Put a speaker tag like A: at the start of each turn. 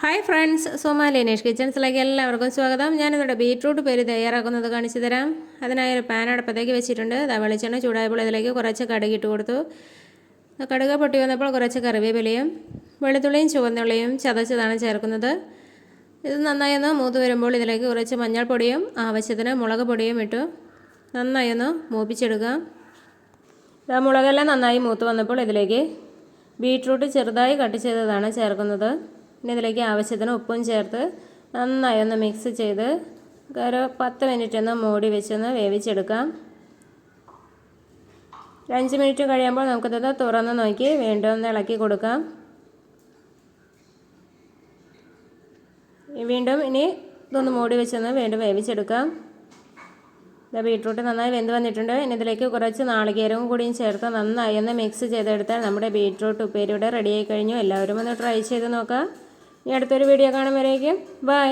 A: Hi friends Somali Linesh കിച്ചൺസിലേക്ക് എല്ലാവർക്കും സ്വാഗതം. ഞാനിവിടെ ബീട്രൂട്ട് പേര് തയ്യാറാക്കുന്നത് കാണിച്ചു തരാം. അതിനായി ഒരു പാൻ വെച്ചിട്ടുണ്ട്. അതാ വെളിച്ചെണ്ണ ചൂടായപ്പോൾ ഇതിലേക്ക് കുറച്ച് കടുകിട്ട് കൊടുത്തു. കടുക കടുക് പൊട്ടി വന്നപ്പോൾ കുറച്ച് കറിവേപ്പിലയും വെളുത്തുള്ളിയും ചുവന്നുള്ളിയും ചതച്ചതാണ് ചേർക്കുന്നത്. ഇത് നന്നായി ഒന്ന് മൂത്ത് വരുമ്പോൾ ഇതിലേക്ക് കുറച്ച് മഞ്ഞൾപ്പൊടിയും ആവശ്യത്തിന് മുളക് പൊടിയും ഇട്ടു. നന്നായി ഒന്ന് മൂപ്പിച്ചെടുക്കാം ആ മുളകെല്ലാം നന്നായി മൂത്ത് വന്നപ്പോൾ ഇതിലേക്ക് ബീട്രൂട്ട് ചെറുതായി കട്ട് ചെയ്തതാണ് ചേർക്കുന്നത്. പിന്നെ ഇതിലേക്ക് ആവശ്യത്തിന് ഉപ്പും ചേർത്ത് നന്നായി ഒന്ന് മിക്സ് ചെയ്ത് ഒരു പത്ത് മിനിറ്റ് ഒന്ന് മൂടി വെച്ചൊന്ന് വേവിച്ചെടുക്കാം. അഞ്ച് മിനിറ്റ് കഴിയുമ്പോൾ നമുക്കിത് തുറന്ന് നോക്കി വീണ്ടും ഒന്ന് ഇളക്കി കൊടുക്കാം. വീണ്ടും ഇനി ഇതൊന്ന് മൂടി വെച്ചൊന്ന് വീണ്ടും വേവിച്ചെടുക്കാം. ഇത് ബീട്രൂട്ട് നന്നായി വെന്ത് വന്നിട്ടുണ്ട്. ഇനി ഇതിലേക്ക് കുറച്ച് നാളികേരവും കൂടിയും ചേർത്ത് നന്നായി ഒന്ന് മിക്സ് ചെയ്തെടുത്താൽ നമ്മുടെ ബീട്രൂട്ട് ഉപ്പേരിയുടെ റെഡിയായി കഴിഞ്ഞു. എല്ലാവരും ഒന്ന് ട്രൈ ചെയ്ത് നോക്കാം. ഇനി അടുത്തൊരു വീഡിയോ കാണുമ്പോഴേക്കും ബൈ